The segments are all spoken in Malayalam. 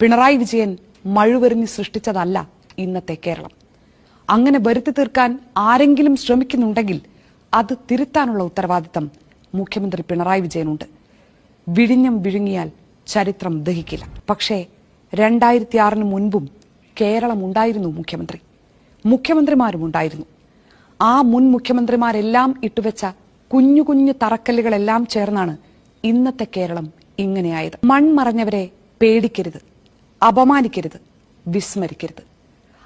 പിണറായി വിജയൻ മഴുവെറിഞ്ഞ് സൃഷ്ടിച്ചതല്ല ഇന്നത്തെ കേരളം. അങ്ങനെ വരുത്തി തീർക്കാൻ ആരെങ്കിലും ശ്രമിക്കുന്നുണ്ടെങ്കിൽ അത് തിരുത്താനുള്ള ഉത്തരവാദിത്തം മുഖ്യമന്ത്രി പിണറായി വിജയനുണ്ട്. വിഴിഞ്ഞം വിഴുങ്ങിയാൽ ചരിത്രം ദഹിക്കില്ല. പക്ഷേ രണ്ടായിരത്തി ആറിന് മുൻപും കേരളം ഉണ്ടായിരുന്നു മുഖ്യമന്ത്രി. മുഖ്യമന്ത്രിമാരും ഉണ്ടായിരുന്നു ആ മുൻ മുഖ്യമന്ത്രിമാരെല്ലാം ഇട്ടുവെച്ച കുഞ്ഞു കുഞ്ഞു തറക്കല്ലുകളെല്ലാം ചേർന്നാണ് ഇന്നത്തെ കേരളം ഇങ്ങനെയായത്. മൺമറഞ്ഞവരെ പേടിക്കരുത്. അപമാനിക്കരുത് വിസ്മരിക്കരുത്.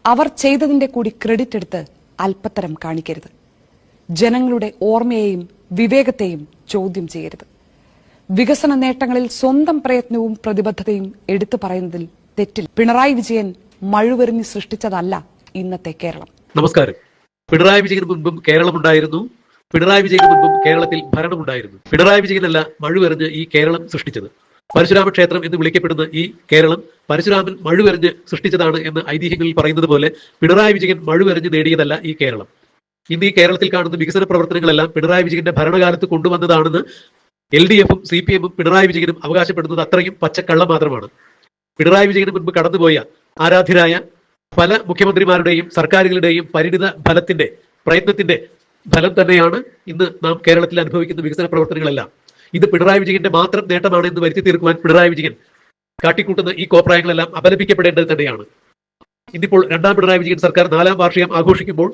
അവർ ചെയ്തതിന്റെ കൂടി ക്രെഡിറ്റ് എടുത്ത് അല്പത്തരം കാണിക്കരുത്. ജനങ്ങളുടെ ഓർമ്മയെയും വിവേകത്തെയും ചോദ്യം ചെയ്യരുത്. വികസന നേട്ടങ്ങളിൽ സ്വന്തം പ്രയത്നവും പ്രതിബദ്ധതയും എടുത്തു പറയുന്നതിൽ തെറ്റിൽ പിണറായി വിജയൻ മഴുവെറിഞ്ഞ് സൃഷ്ടിച്ചതല്ല ഇന്നത്തെ കേരളം. നമസ്കാരം. പിണറായി വിജയന് മുൻപും കേരളമുണ്ടായിരുന്നു. പിണറായി വിജയന് മുൻപും കേരളത്തിൽ ഭരണമുണ്ടായിരുന്നു. പിണറായി വിജയനല്ല മഴുവെറിഞ്ഞ് ഈ കേരളം സൃഷ്ടിച്ചത്. പരശുരാമ ക്ഷേത്രം എന്ന് വിളിക്കപ്പെടുന്ന ഈ കേരളം പരശുരാമൻ മഴുവെറിഞ്ഞ് സൃഷ്ടിച്ചതാണ് എന്ന് ഐതിഹ്യങ്ങളിൽ പറയുന്നത് പോലെ പിണറായി വിജയൻ മഴുവെറിഞ്ഞ് നേടിയതല്ല ഈ കേരളം. ഇന്ന് ഈ കേരളത്തിൽ കാണുന്ന വികസന പ്രവർത്തനങ്ങളെല്ലാം പിണറായി വിജയന്റെ ഭരണകാലത്ത് കൊണ്ടുവന്നതാണെന്ന് എൽ ഡി എഫും സി പി എമ്മും പിണറായി വിജയനും അവകാശപ്പെടുന്നത് അത്രയും പച്ചക്കള്ള മാത്രമാണ്. പിണറായി വിജയന് മുൻപ് കടന്നുപോയ ആരാധ്യരായ പല മുഖ്യമന്ത്രിമാരുടെയും സർക്കാരുകളുടെയും പരിണിത ഫലത്തിന്റെ പ്രയത്നത്തിന്റെ ഫലം തന്നെയാണ് ഇന്ന് നാം കേരളത്തിൽ അനുഭവിക്കുന്ന വികസന പ്രവർത്തനങ്ങളെല്ലാം. ഇത് പിണറായി വിജയന്റെ മാത്രം നേട്ടമാണ് എന്ന് വരുത്തി തീർക്കുവാൻ പിണറായി വിജയൻ കാട്ടിക്കൂട്ടുന്ന ഈ കോപ്രായങ്ങളെല്ലാം അപലപിക്കപ്പെടേണ്ടത് തന്നെയാണ്. ഇന്നിപ്പോൾ രണ്ടാം പിണറായി വിജയൻ സർക്കാർ നാലാം വാർഷികം ആഘോഷിക്കുമ്പോൾ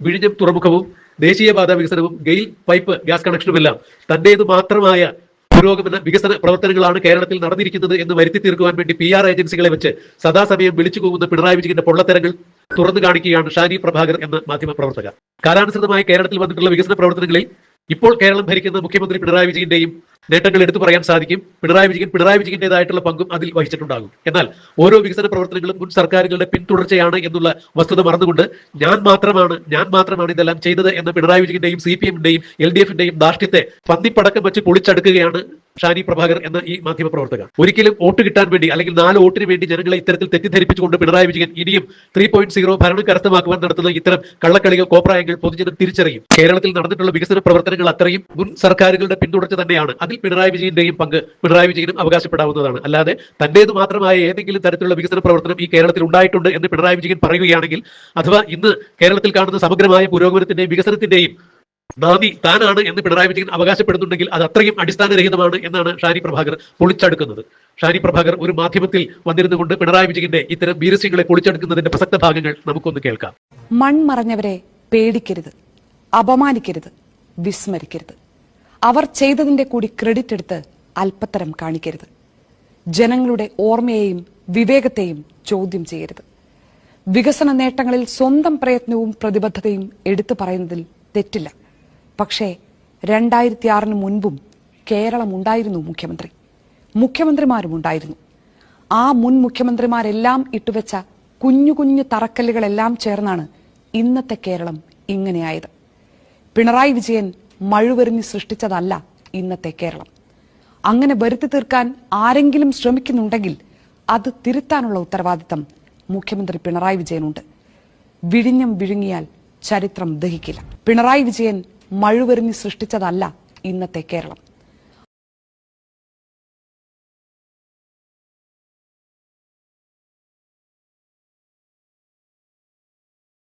വിഴിഞ്ഞം തുറമുഖവും ദേശീയപാത വികസനവും ഗെയിൽ പൈപ്പ് ഗ്യാസ് കണക്ഷനും എല്ലാം തന്റേത് മാത്രമായ പുരോഗമന വികസന പ്രവർത്തനങ്ങളാണ് കേരളത്തിൽ നടന്നിരിക്കുന്നത് എന്ന് വരുത്തി തീർക്കുവാൻ വേണ്ടി പി ആർ ഏജൻസികളെ വെച്ച് സദാസമയം വിളിച്ചു പോകുന്ന പിണറായി വിജയന്റെ പൊള്ളത്തരങ്ങൾ തുറന്നു കാണിക്കുകയാണ് ഷാനി പ്രഭാകർ എന്ന മാധ്യമ പ്രവർത്തക കാലാനുസൃതമായി കേരളത്തിൽ വന്നിട്ടുള്ള വികസന പ്രവർത്തനങ്ങളിൽ ഇപ്പോൾ കേരളം ഭരിക്കുന്നത് മുഖ്യമന്ത്രി പിണറായി വിജയന്റെയും നേട്ടങ്ങൾ എടുത്തു പറയാൻ സാധിക്കും. പിണറായി വിജയൻ പിണറായി വിജയന്റേതായിട്ടുള്ള പങ്കും അതിൽ വഹിച്ചിട്ടുണ്ടാകും. എന്നാൽ ഓരോ വികസന പ്രവർത്തനങ്ങളും മുൻ സർക്കാരുകളുടെ പിന്തുടർച്ചയാണ് എന്നുള്ള വസ്തുത മറന്നുകൊണ്ട് ഞാൻ മാത്രമാണ് ഞാൻ മാത്രമാണ് ഇതെല്ലാം ചെയ്തത് എന്ന പിണറായി വിജയന്റെയും സി പി എമ്മിന്റെയും എൽ ഡി എഫിന്റെയും ധാർഷ്ട്യത്തെ പന്നിപ്പടക്കം വെച്ച് പൊളിച്ചടുക്കുകയാണ് ഷാനി പ്രഭാകർ എന്ന ഈ മാധ്യമ പ്രവർത്തകർ ഒരിക്കലും വോട്ട് കിട്ടാൻ വേണ്ടി അല്ലെങ്കിൽ നാല് വോട്ടിന് വേണ്ടി ജനങ്ങളെ ഇത്തരത്തിൽ തെറ്റിദ്ധരിപ്പിച്ചുകൊണ്ട് പിണറായി വിജയൻ ഇനിയും ത്രീ പോയിന്റ് സീറോ ഭരണം കരസ്ഥമാക്കുവാൻ നടത്തുന്ന ഇത്തരം കള്ളക്കളികൾ കോപ്രായങ്ങൾ പൊതുജനം തിരിച്ചറിയും. കേരളത്തിൽ നടന്നിട്ടുള്ള വികസന പ്രവർത്തനങ്ങൾ അത്രയും മുൻ സർക്കാരുകളുടെ പിന്തുടർച്ച തന്നെയാണ്. അതിൽ പിണറായി വിജയന്റെയും പങ്ക് പിണറായി വിജയനും അവകാശപ്പെടാവുന്നതാണ്. അല്ലാതെ തന്റേത് മാത്രമായ ഏതെങ്കിലും തരത്തിലുള്ള വികസന പ്രവർത്തനം ഈ കേരളത്തിൽ ഉണ്ടായിട്ടുണ്ട് എന്ന് പിണറായി വിജയൻ പറയുകയാണെങ്കിൽ അഥവാ ഇന്ന് കേരളത്തിൽ കാണുന്ന സമഗ്രമായ പുരോഗമനത്തിന്റെയും വികസനത്തിന്റെയും നാദി താനാണ് എന്ന് പിണറായി വിജയൻ അവകാശപ്പെടുന്നുണ്ടെങ്കിൽ അത് അത്രയും അടിസ്ഥാനരഹിതമാണ് എന്നാണ് ഷാനി പ്രഭാകർ പൊളിച്ചെടുക്കുന്നത്. ഷാനി പ്രഭാകർ ഒരു മാധ്യമത്തിൽ വന്നിരുന്നുകൊണ്ട് പിണറായി വിജയന്റെ ഇത്തരം വീരസ്യങ്ങളെ പൊളിച്ചെടുക്കുന്നതിന്റെ പ്രസക്ത ഭാഗങ്ങൾ നമുക്കൊന്ന് കേൾക്കാം. മൺമറഞ്ഞവരെ പേടിക്കരുത് അപമാനിക്കരുത് വിസ്മരിക്കരുത്. അവർ ചെയ്തതിന്റെ കൂടി ക്രെഡിറ്റ് എടുത്ത് അല്പത്തരം കാണിക്കരുത്. ജനങ്ങളുടെ ഓർമ്മയെയും വിവേകത്തെയും ചോദ്യം ചെയ്യരുത്. വികസന നേട്ടങ്ങളിൽ സ്വന്തം പ്രയത്നവും പ്രതിബദ്ധതയും എടുത്തു പറയുന്നതിൽ തെറ്റില്ല. പക്ഷേ രണ്ടായിരത്തി ആറിന് മുൻപും കേരളം ഉണ്ടായിരുന്നു മുഖ്യമന്ത്രി. മുഖ്യമന്ത്രിമാരും ഉണ്ടായിരുന്നു. ആ മുൻ മുഖ്യമന്ത്രിമാരെല്ലാം ഇട്ടുവെച്ച കുഞ്ഞു കുഞ്ഞു തറക്കല്ലുകളെല്ലാം ചേർന്നാണ് ഇന്നത്തെ കേരളം ഇങ്ങനെയായത്. പിണറായി വിജയൻ മഴുവെറിഞ്ഞ് സൃഷ്ടിച്ചതല്ല ഇന്നത്തെ കേരളം. അങ്ങനെ വരുത്തി തീർക്കാൻ ആരെങ്കിലും ശ്രമിക്കുന്നുണ്ടെങ്കിൽ അത് തിരുത്താനുള്ള ഉത്തരവാദിത്തം മുഖ്യമന്ത്രി പിണറായി വിജയനുണ്ട്. വിഴിഞ്ഞം വിഴുങ്ങിയാൽ ചരിത്രം ദഹിക്കില്ല. പിണറായി വിജയൻ മഴുവെറിഞ്ഞ് സൃഷ്ടിച്ചതല്ല ഇന്നത്തെ കേരളം.